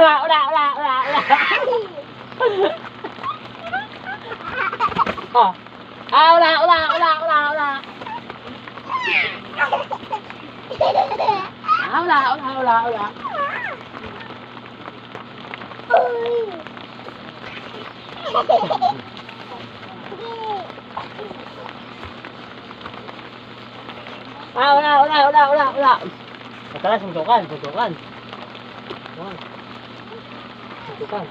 là là là là là à là là là là là ảo là ảo là ảo là ảo là ảo là ảo là ảo là ảo là ảo là ảo là ảo là ảo là ảo là Suntukan.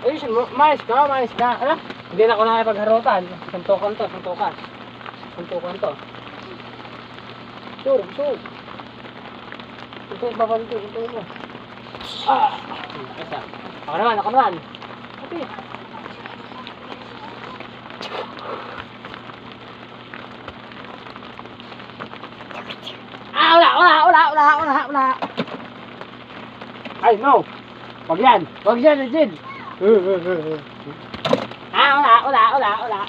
Ay, sin- mais ka, mais ka. Ano? Hindi na ako nakipagharutan. Suntukan to, suntukan. Suntukan to. Sure, sure. Pa pa dito, suntukan mo. Ah! Isa. Ako naman, ako naman. Okay. Ah, wala, wala, wala, wala, wala, wala. Ay, no. Wag yan. Wag yan, Jin. Ah, wala, wala, wala, wala.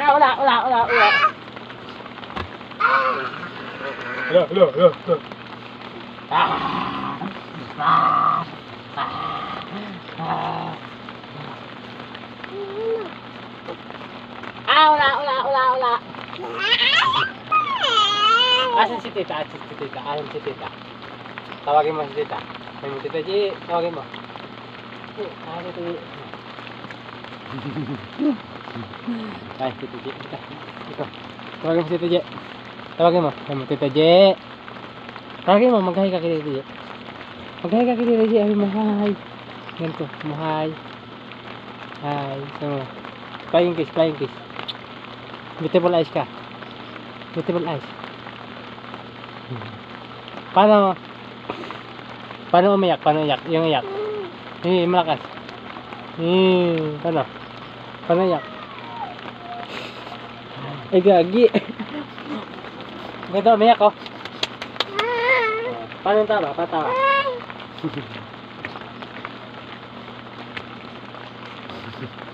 Ah, wala, wala, wala, wala. Hello, hello, hello, hello. Ah. Ah. Ah. Ah, wala, wala, wala, wala. Asan si tita? Asan si tita? Asan si tita? Tawagin mo si tita. Ay mo tita G, tawagin mo. Ah, tita G. Ay, tita G. Ito. Tawagin mo si tita G. Tawagin mo. Ay mo tita G. Tawagin mo, mag-hi ka kay tita. Mag-hi ka kay tita. Ay hi. Ganito, hi. Hi. So, flying kiss, flying kiss. Beautiful eyes ka. Beautiful eyes. Paano? Paano umiyak? Paano iyak? Yung iyak. Eh, malakas. Eh, paano? Paano iyak? Ay, gagi. Ganda umiyak, oh. Paano tawa? Paano tawa? Thank you.